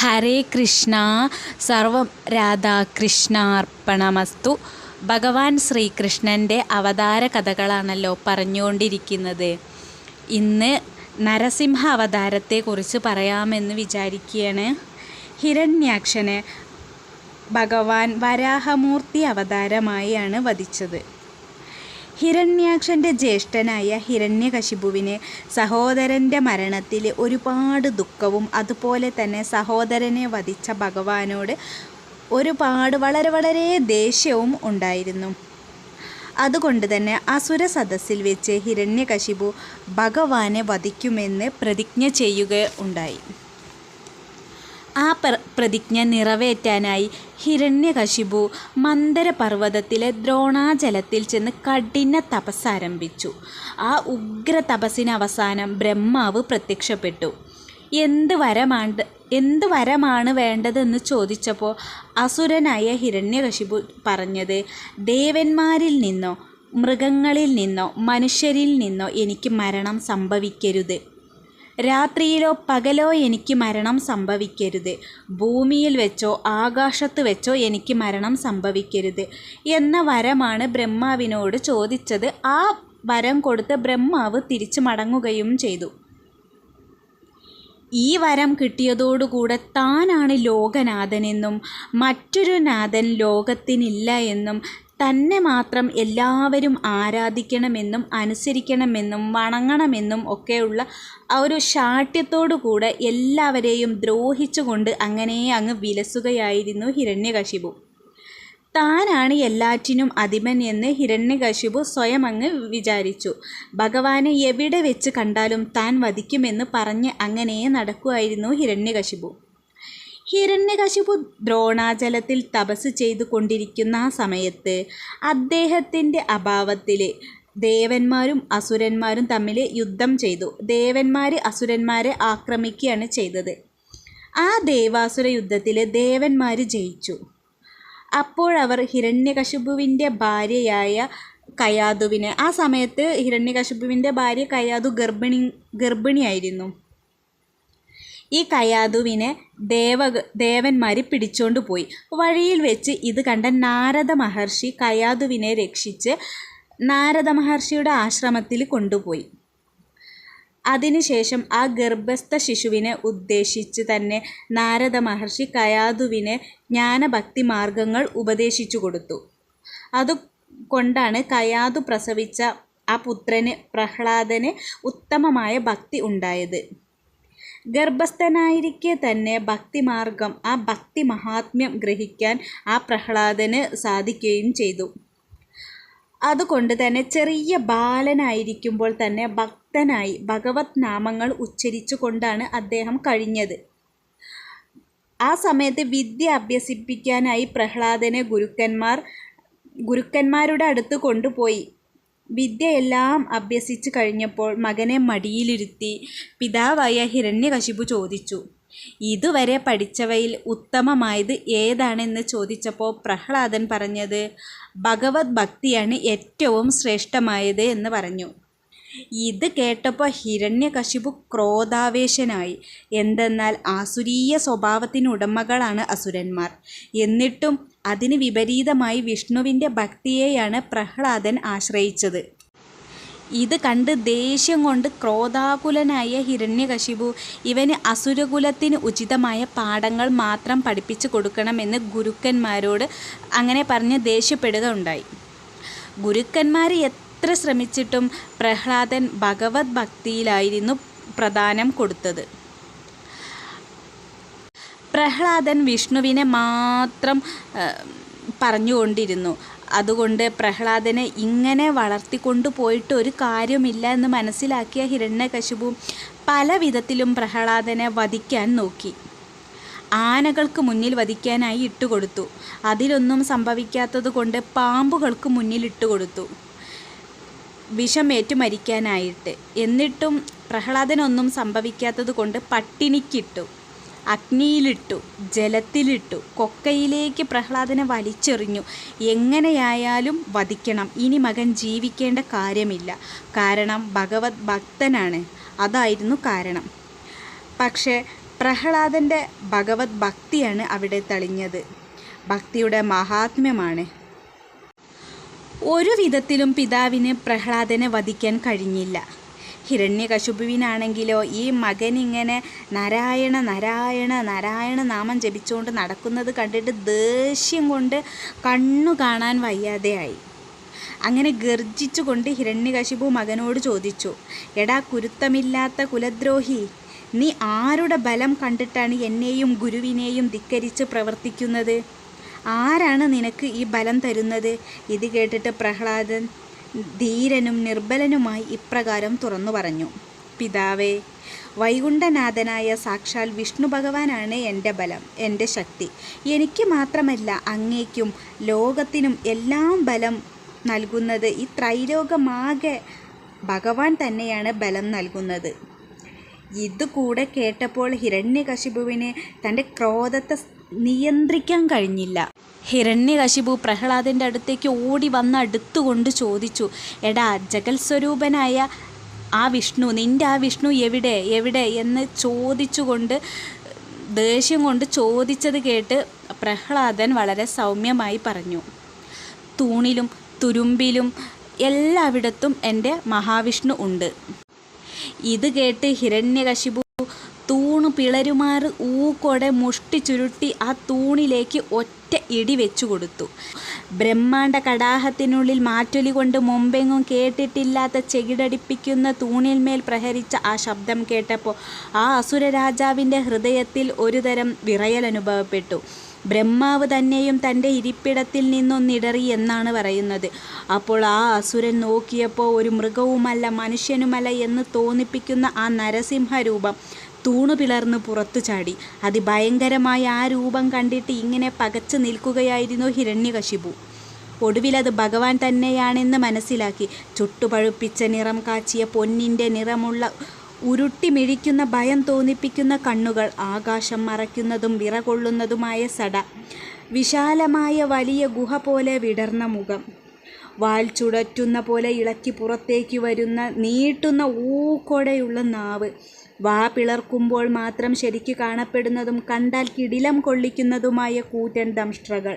ഹരേ കൃഷ്ണ സർവം രാധാകൃഷ്ണാർപ്പണമസ്തു. ഭഗവാൻ ശ്രീകൃഷ്ണന്റെ അവതാര കഥകളാണല്ലോ പറഞ്ഞുകൊണ്ടിരിക്കുന്നത്. ഇന്ന് നരസിംഹ അവതാരത്തെക്കുറിച്ച് പറയാമെന്ന് വിചാരിക്കുകയാണ്. ഹിരണ്യാക്ഷനെ ഭഗവാൻ വരാഹമൂർത്തി അവതാരമായാണ് വധിച്ചത്. ഹിരണ്യാക്ഷന്റെ ജ്യേഷ്ഠനായ ഹിരണ്യകശിപുവിന് സഹോദരന്റെ മരണത്തിൽ ഒരുപാട് ദുഃഖവും അതുപോലെ തന്നെ സഹോദരനെ വധിച്ച ഭഗവാനോട് ഒരുപാട് വളരെ വളരെ ദേഷ്യവും ഉണ്ടായിരുന്നു. അതുകൊണ്ട് തന്നെ അസുര സദസ്സിൽ വെച്ച് ഹിരണ്യകശിപു ഭഗവാനെ വധിക്കുമെന്ന് പ്രതിജ്ഞ ചെയ്യുക ഉണ്ടായി. ആ പ്ര പ്രതിജ്ഞ നിറവേറ്റാനായി ഹിരണ്യകശിപു മന്ദരപർവതത്തിലെ ദ്രോണാജലത്തിൽ ചെന്ന് കഠിന തപസ് ആരംഭിച്ചു. ആ ഉഗ്ര തപസ്സിന് അവസാനം ബ്രഹ്മാവ് പ്രത്യക്ഷപ്പെട്ടു. എന്ത് വരമാണ് എന്ത് വരമാണ് വേണ്ടതെന്ന് ചോദിച്ചപ്പോൾ അസുരനായ ഹിരണ്യകശിപു പറഞ്ഞത് ദേവന്മാരിൽ നിന്നോ മൃഗങ്ങളിൽ നിന്നോ മനുഷ്യരിൽ നിന്നോ എനിക്ക് മരണം സംഭവിക്കരുത്. രാത്രിയിലോ പകലോ എനിക്ക് മരണം സംഭവിക്കരുത്. ഭൂമിയിൽ വെച്ചോ ആകാശത്ത് വെച്ചോ എനിക്ക് മരണം സംഭവിക്കരുത് എന്ന വരമാണ് ബ്രഹ്മാവിനോട് ചോദിച്ചത്. ആ വരം കൊടുത്ത് ബ്രഹ്മാവ് തിരിച്ചു മടങ്ങുകയും ചെയ്തു. ഈ വരം കിട്ടിയതോടുകൂടെ താനാണ് ലോകനാഥനെന്നും മറ്റൊരു നാഥൻ ലോകത്തിനില്ല എന്നും തന്നെ മാത്രം എല്ലാവരും ആരാധിക്കണമെന്നും അനുസരിക്കണമെന്നും വണങ്ങണമെന്നും ഒക്കെയുള്ള ആ ഒരു ശാഠ്യത്തോടു കൂടെ എല്ലാവരെയും ദ്രോഹിച്ചുകൊണ്ട് അങ്ങനെ അങ്ങ് വിലസുകയായിരുന്നു ഹിരണ്യകശിപു. താനാണ് എല്ലാറ്റിനും അധിപൻ എന്ന് ഹിരണ്യകശിപു സ്വയം അങ്ങ് വിചാരിച്ചു. ഭഗവാനെ എവിടെ വെച്ച് കണ്ടാലും താൻ വധിക്കുമെന്ന് പറഞ്ഞ് അങ്ങനെ നടക്കുമായിരുന്നു ഹിരണ്യകശിപു. ഹിരണ്യകശിപു ദ്രോണാചലത്തിൽ തപസ് ചെയ്തു കൊണ്ടിരിക്കുന്ന സമയത്ത് അദ്ദേഹത്തിന്റെ അഭാവത്തിൽ ദേവന്മാരും അസുരന്മാരും തമ്മിൽ യുദ്ധം ചെയ്തു. ദേവന്മാർ അസുരന്മാരെ ആക്രമിക്കുകയാണ് ചെയ്തത്. ആ ദേവാസുര യുദ്ധത്തിൽ ദേവന്മാർ ജയിച്ചു. അപ്പോഴവർ ഹിരണ്യകശിപുവിന്റെ ഭാര്യയായ കയാതുവിനെ ആ സമയത്ത് ഹിരണ്യകശിപുവിന്റെ ഭാര്യ കയാതു ഗർഭിണി ഗർഭിണിയായിരുന്നു. ഈ കയാതുവിനെ ദേവ ദേവന്മാർ പിടിച്ചോണ്ട് പോയി. വഴിയിൽ വെച്ച് ഇത് കണ്ട നാരദ മഹർഷി കയാതുവിനെ രക്ഷിച്ച് നാരദ മഹർഷിയുടെ ആശ്രമത്തിൽ കൊണ്ടുപോയി. അതിനുശേഷം ആ ഗർഭസ്ഥ ശിശുവിനെ ഉദ്ദേശിച്ച് തന്നെ നാരദ മഹർഷി കയാതുവിനെ ജ്ഞാനഭക്തി മാർഗങ്ങൾ ഉപദേശിച്ചു കൊടുത്തു. അതുകൊണ്ടാണ് കയാതു പ്രസവിച്ച ആ പുത്രന് പ്രഹ്ലാദന് ഉത്തമമായ ഭക്തി ഉണ്ടായത്. ഗർഭസ്ഥനായിരിക്കെ തന്നെ ഭക്തിമാർഗം ആ ഭക്തി മഹാത്മ്യം ഗ്രഹിക്കാൻ ആ പ്രഹ്ലാദന് സാധിക്കുകയും ചെയ്തു. അതുകൊണ്ട് തന്നെ ചെറിയ ബാലനായിരിക്കുമ്പോൾ തന്നെ ഭക്തനായി ഭഗവത് നാമങ്ങൾ ഉച്ചരിച്ചു കൊണ്ടാണ് അദ്ദേഹം കഴിഞ്ഞത്. ആ സമയത്ത് വിദ്യ അഭ്യസിപ്പിക്കാനായി പ്രഹ്ലാദനെ ഗുരുക്കന്മാർ ഗുരുക്കന്മാരുടെ അടുത്ത് കൊണ്ടുപോയി. വിദ്യയെല്ലാം അഭ്യസിച്ച് കഴിഞ്ഞപ്പോൾ മകനെ മടിയിലിരുത്തി പിതാവായ ഹിരണ്യകശിപു ചോദിച്ചു ഇതുവരെ പഠിച്ചവയിൽ ഉത്തമമായത് ഏതാണെന്ന് ചോദിച്ചപ്പോൾ പ്രഹ്ലാദൻ പറഞ്ഞത് ഭഗവത് ഭക്തിയാണ് ഏറ്റവും ശ്രേഷ്ഠമായത് എന്ന് പറഞ്ഞു. ഇത് കേട്ടപ്പോൾ ഹിരണ്യകശിപു ക്രോധാവേശനായി. എന്തെന്നാൽ ആസുരീയ സ്വഭാവത്തിനുടമകളാണ് അസുരന്മാർ. എന്നിട്ടും അതിന് വിപരീതമായി വിഷ്ണുവിന്റെ ഭക്തിയെയാണ് പ്രഹ്ലാദൻ ആശ്രയിച്ചത്. ഇത് കണ്ട് ദേഷ്യം കൊണ്ട് ക്രോധാകുലനായ ഹിരണ്യകശിപു ഇവന് അസുരകുലത്തിന് ഉചിതമായ പാഠങ്ങൾ മാത്രം പഠിപ്പിച്ചു കൊടുക്കണമെന്ന് ഗുരുക്കന്മാരോട് അങ്ങനെ പറഞ്ഞ് ദേഷ്യപ്പെടുക ഉണ്ടായി ഗുരുക്കന്മാർ എത്ര ശ്രമിച്ചിട്ടും പ്രഹ്ലാദൻ ഭഗവത് ഭക്തിയിലായിരുന്നു പ്രധാനം കൊടുത്തത്. പ്രഹ്ലാദൻ വിഷ്ണുവിനെ മാത്രം പറഞ്ഞുകൊണ്ടിരുന്നു. അതുകൊണ്ട് പ്രഹ്ലാദനെ ഇങ്ങനെ വളർത്തിക്കൊണ്ടു പോയിട്ട് ഒരു കാര്യമില്ല എന്ന് മനസ്സിലാക്കിയ ഹിരണ്യകശിപു പല വിധത്തിലും പ്രഹ്ലാദനെ വധിക്കാൻ നോക്കി. ആനകൾക്ക് മുന്നിൽ വധിക്കാനായി ഇട്ടുകൊടുത്തു. അതിലൊന്നും സംഭവിക്കാത്തത് കൊണ്ട് പാമ്പുകൾക്ക് മുന്നിൽ ഇട്ടുകൊടുത്തു. വിഷമേറ്റു മരിക്കാനായിട്ട് എന്നിട്ടും പ്രഹ്ലാദനൊന്നും സംഭവിക്കാത്തത് കൊണ്ട് പട്ടിണിക്കിട്ടു. അഗ്നിയിലിട്ടു ജലത്തിലിട്ടു കൊക്കയിലേക്ക് പ്രഹ്ലാദനെ വലിച്ചെറിഞ്ഞു. എങ്ങനെയായാലും വധിക്കണം. ഇനി മകൻ ജീവിക്കേണ്ട കാര്യമില്ല. കാരണം ഭഗവത് ഭക്തനാണ്. അതായിരുന്നു കാരണം. പക്ഷേ പ്രഹ്ലാദന്റെ ഭഗവത് ഭക്തിയാണ് അവിടെ തെളിഞ്ഞത്. ഭക്തിയുടെ മഹാത്മ്യമാണ്. ഒരു വിധത്തിലും പിതാവിന് പ്രഹ്ലാദനെ വധിക്കാൻ കഴിഞ്ഞില്ല. ഹിരണ്യകശുപുവിനാണെങ്കിലോ ഈ മകൻ ഇങ്ങനെ നാരായണ നാരായണ നാരായണ നാമം ജപിച്ചുകൊണ്ട് നടക്കുന്നത് കണ്ടിട്ട് ദേഷ്യം കൊണ്ട് കണ്ണു കാണാൻ വയ്യാതെയായി. അങ്ങനെ ഗർജിച്ചുകൊണ്ട് ഹിരണ്യകശിപു മകനോട് ചോദിച്ചു എടാ കുരുത്തമില്ലാത്ത കുലദ്രോഹി നീ ആരുടെ ബലം കണ്ടിട്ടാണ് എന്നെയും ഗുരുവിനെയും ധിക്കരിച്ച് പ്രവർത്തിക്കുന്നത്? ആരാണ് നിനക്ക് ഈ ബലം തരുന്നത്? ഇത് കേട്ടിട്ട് പ്രഹ്ലാദൻ ധീരനും നിർബലനുമായി ഇപ്രകാരം തുറന്നു പറഞ്ഞു. പിതാവേ വൈകുണ്ഠനാഥനായ സാക്ഷാൽ വിഷ്ണു ഭഗവാനാണ് എന്റെ ബലം എന്റെ ശക്തി. എനിക്ക് മാത്രമല്ല അങ്ങേക്കും ലോകത്തിനും എല്ലാം ബലം നൽകുന്നത് ഈ ത്രൈലോകമാകെ ഭഗവാൻ തന്നെയാണ് ബലം നൽകുന്നത്. ഇതുകൂടെ കേട്ടപ്പോൾ ഹിരണ്യകശിപുവിന് തന്റെ ക്രോധത്തെ നിയന്ത്രിക്കാൻ കഴിഞ്ഞില്ല. ഹിരണ്യകശിപു പ്രഹ്ലാദന്റെ അടുത്തേക്ക് ഓടി വന്ന് അടുത്തുകൊണ്ട് ചോദിച്ചു എടാ ജഗൽ സ്വരൂപനായ ആ വിഷ്ണു നിന്റെ ആ വിഷ്ണു എവിടെ എവിടെ? എന്ന് ചോദിച്ചുകൊണ്ട് ദേഷ്യം കൊണ്ട് ചോദിച്ചത് കേട്ട് പ്രഹ്ലാദൻ വളരെ സൗമ്യമായി പറഞ്ഞു തൂണിലും തുരുമ്പിലും എല്ലായിടത്തും എന്റെ മഹാവിഷ്ണു ഉണ്ട്. ഇത് കേട്ട് ഹിരണ്യകശിപു തൂണ് പിളരുമാറ് ഊക്കോടെ മുഷ്ടി ചുരുട്ടി ആ തൂണിലേക്ക് ഒറ്റ ഇടി വെച്ചു കൊടുത്തു. ബ്രഹ്മാണ്ട കടാഹത്തിനുള്ളിൽ മാറ്റൊലി കൊണ്ട് മുമ്പെങ്ങും കേട്ടിട്ടില്ലാത്ത ചെകിടടിപ്പിക്കുന്ന തൂണിന്മേൽ പ്രഹരിച്ച ആ ശബ്ദം കേട്ടപ്പോൾ ആ അസുര രാജാവിന്റെ ഹൃദയത്തിൽ ഒരുതരം വിറയൽ അനുഭവപ്പെട്ടു. ബ്രഹ്മാവ് തന്നെയും തന്റെ ഇരിപ്പിടത്തിൽ നിന്നൊന്നിടറി എന്നാണ് പറയുന്നത്. അപ്പോൾ ആ അസുരൻ നോക്കിയപ്പോൾ ഒരു മൃഗവുമല്ല മനുഷ്യനുമല്ല എന്ന് തോന്നിപ്പിക്കുന്ന ആ നരസിംഹ രൂപം തൂണു പിളർന്ന് പുറത്തു ചാടി. അതിഭയങ്കരമായ ആ രൂപം കണ്ടിട്ട് ഇങ്ങനെ പകച്ചു നിൽക്കുകയായിരുന്നു ഹിരണ്യകശിപു. ഒടുവിലത് ഭഗവാൻ തന്നെയാണെന്ന് മനസ്സിലാക്കി. ചുട്ടുപഴുപ്പിച്ച നിറം കാച്ചിയ പൊന്നിന്റെ നിറമുള്ള ഉരുട്ടി മിഴിക്കുന്ന ഭയം തോന്നിപ്പിക്കുന്ന കണ്ണുകൾ ആകാശം മറയ്ക്കുന്നതും വിറകൊള്ളുന്നതുമായ സട വിശാലമായ വലിയ ഗുഹ പോലെ വിടർന്ന മുഖം വാൽ ചുടറ്റുന്ന പോലെ ഇളക്കി പുറത്തേക്ക് വരുന്ന നീട്ടുന്ന ഊക്കോടെയുള്ള നാവ് വാ പിളർക്കുമ്പോൾ മാത്രം ശരിക്കു കാണപ്പെടുന്നതും കണ്ടാൽ കിടിലം കൊള്ളിക്കുന്നതുമായ കൂറ്റൻ ദംഷ്ട്രകൾ.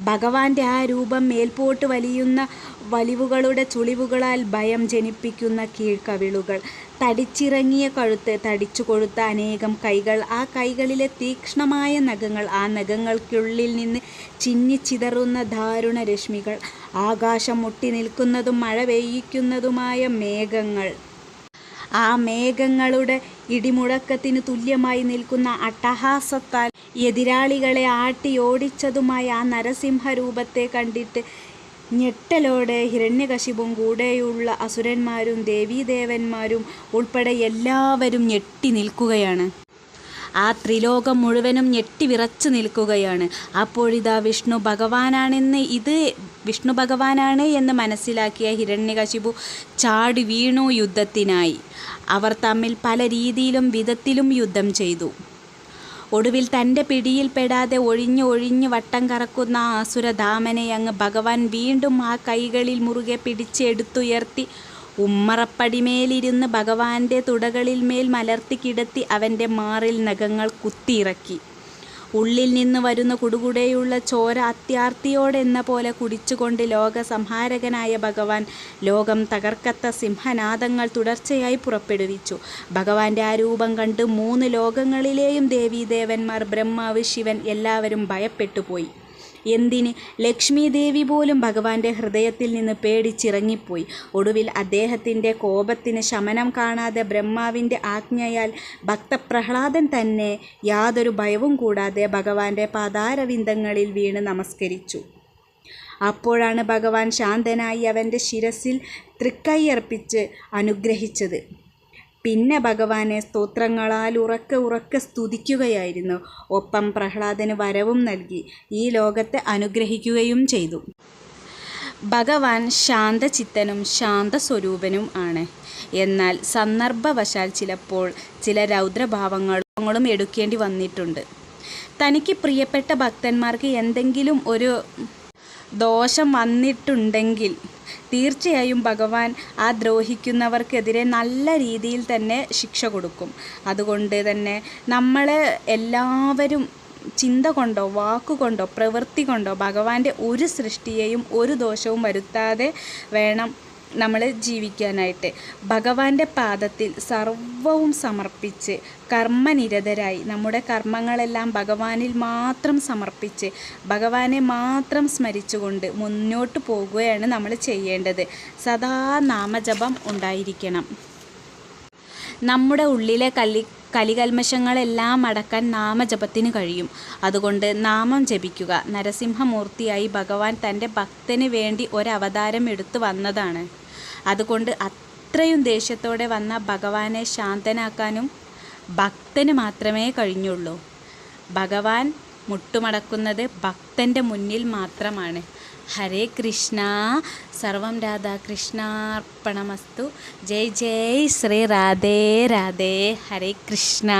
ഭഗവാന്റെ ആ രൂപം മേൽപോട്ട് വലിയുന്ന വലിവുകളുടെ ചുളിവുകളാൽ ഭയം ജനിപ്പിക്കുന്ന കീഴ്ക്കവിളുകൾ തടിച്ചിറങ്ങിയ കഴുത്ത് തടിച്ചു കൊഴുത്ത അനേകം കൈകൾ. ആ കൈകളിലെ തീക്ഷ്ണമായ നഖങ്ങൾ ആ നഖങ്ങൾക്കുള്ളിൽ നിന്ന് ചിന്നിച്ചിതറുന്ന ദാരുണ രശ്മികൾ ആകാശം മുട്ടി നിൽക്കുന്നതും മഴ പെയ്യിക്കുന്നതുമായ മേഘങ്ങൾ. ആ മേഘങ്ങളുടെ ഇടിമുഴക്കത്തിന് തുല്യമായി നിൽക്കുന്ന അട്ടഹാസത്താൽ എതിരാളികളെ ആട്ടി ഓടിച്ചതുമായ ആ നരസിംഹരൂപത്തെ കണ്ടിട്ട് ഞെട്ടലോടെ ഹിരണ്യകശിപും കൂടെയുള്ള അസുരന്മാരും ദേവീദേവന്മാരും ഉൾപ്പെടെ എല്ലാവരും ഞെട്ടി നിൽക്കുകയാണ്. ആ ത്രിലോകം മുഴുവനും ഞെട്ടി വിറച്ചു നിൽക്കുകയാണ്. അപ്പോഴിതാ വിഷ്ണു ഭഗവാനാണെന്ന് ഇത് വിഷ്ണു ഭഗവാനാണ് എന്ന് മനസ്സിലാക്കിയ ഹിരണ്യകശിപു ചാടി വീണു യുദ്ധത്തിനായി. അവർ തമ്മിൽ പല രീതിയിലും വിധത്തിലും യുദ്ധം ചെയ്തു. ഒടുവിൽ തന്റെ പിടിയിൽപ്പെടാതെ ഒഴിഞ്ഞു ഒഴിഞ്ഞു വട്ടം കറക്കുന്ന ആ അസുരധാമനെ അങ്ങ് ഭഗവാൻ വീണ്ടും ആ കൈകളിൽ മുറുകെ പിടിച്ചെടുത്തുയർത്തി ഉമ്മറപ്പടിമേലിരുന്ന് ഭഗവാന്റെ തുടകളിൽ മേൽ മലർത്തി കിടത്തി അവന്റെ മാറിൽ നഖങ്ങൾ കുത്തിയിറക്കി. ഉള്ളിൽ നിന്ന് വരുന്ന കുടുകുടെയുള്ള ചോര അത്യാർത്തിയോടെന്ന പോലെ കുടിച്ചുകൊണ്ട് ലോകസംഹാരകനായ ഭഗവാൻ ലോകം തകർക്കത്ത സിംഹനാദങ്ങൾ തുടർച്ചയായി പുറപ്പെടുവിച്ചു. ഭഗവാന്റെ ആ രൂപം കണ്ട് മൂന്ന് ലോകങ്ങളിലെയും ദേവീദേവന്മാർ ബ്രഹ്മാവ് ശിവൻ എല്ലാവരും ഭയപ്പെട്ടുപോയി. എന്തിന്? ലക്ഷ്മി ദേവി പോലും ഭഗവാന്റെ ഹൃദയത്തിൽ നിന്ന് പേടിച്ചിറങ്ങിപ്പോയി. ഒടുവിൽ അദ്ദേഹത്തിന്റെ കോപത്തിന് ശമനം കാണാതെ ബ്രഹ്മാവിന്റെ ആജ്ഞയാൽ ഭക്തപ്രഹ്ലാദൻ തന്നെ യാതൊരു ഭയവും കൂടാതെ ഭഗവാന്റെ പാതാരവിന്ദങ്ങളിൽ വീണ് നമസ്കരിച്ചു. അപ്പോഴാണ് ഭഗവാൻ ശാന്തനായി അവന്റെ ശിരസിൽ തൃക്കൈയർപ്പിച്ച് അനുഗ്രഹിച്ചത്. പിന്നെ ഭഗവാനെ സ്തോത്രങ്ങളാൽ ഉറക്കെ ഉറക്കെ സ്തുതിക്കുകയായിരുന്നു. ഒപ്പം പ്രഹ്ലാദന് വരവും നൽകി. ഈ ലോകത്തെ അനുഗ്രഹിക്കുകയും ചെയ്തു. ഭഗവാൻ ശാന്തചിത്തനും ശാന്തസ്വരൂപനും ആണ്. എന്നാൽ സന്ദർഭവശാൽ ചിലപ്പോൾ ചില രൗദ്രഭാവങ്ങളും എടുക്കേണ്ടി വന്നിട്ടുണ്ട്. തനിക്ക് പ്രിയപ്പെട്ട ഭക്തന്മാർക്ക് എന്തെങ്കിലും ഒരു ദോഷം വന്നിട്ടുണ്ടെങ്കിൽ തീർച്ചയായും ഭഗവാൻ ആ ദ്രോഹിക്കുന്നവർക്കെതിരെ നല്ല രീതിയിൽ തന്നെ ശിക്ഷ കൊടുക്കും. അതുകൊണ്ട് തന്നെ നമ്മൾ എല്ലാവരും ചിന്ത കൊണ്ടോ വാക്കുകൊണ്ടോ പ്രവൃത്തി കൊണ്ടോ ഭഗവാന്റെ ഒരു സൃഷ്ടിയെയും ഒരു ദോഷവും വരുത്താതെ വേണം നമ്മൾ ജീവിക്കാനായിട്ട്. ഭഗവാന്റെ പാദത്തിൽ സർവവും സമർപ്പിച്ച് കർമ്മനിരതരായി നമ്മുടെ കർമ്മങ്ങളെല്ലാം ഭഗവാനിൽ മാത്രം സമർപ്പിച്ച് ഭഗവാനെ മാത്രം സ്മരിച്ചുകൊണ്ട് മുന്നോട്ട് പോകുകയാണ് നമ്മൾ ചെയ്യേണ്ടത്. സദാ നാമജപം ഉണ്ടായിരിക്കണം. നമ്മുടെ ഉള്ളിലെ കലി കലികൽമശങ്ങളെല്ലാം അടക്കാൻ നാമജപത്തിന് കഴിയും. അതുകൊണ്ട് നാമം ജപിക്കുക. നരസിംഹമൂർത്തിയായി ഭഗവാൻ തന്റെ ഭക്തന് വേണ്ടി ഒരവതാരം എടുത്തു വന്നതാണ്. അതുകൊണ്ട് അത്രയും ദേഷ്യത്തോടെ വന്ന ഭഗവാനെ ശാന്തനാക്കാനും ഭക്തന് മാത്രമേ കഴിഞ്ഞുള്ളൂ. ഭഗവാൻ മുട്ടുമടക്കുന്നത് ഭക്തന്റെ മുന്നിൽ മാത്രമാണ്. ഹരേ കൃഷ്ണ സർവം രാധാകൃഷ്ണാർപ്പണമസ്തു ജയ് ജയ് ശ്രീ രാധേ രാധേ ഹരേ കൃഷ്ണ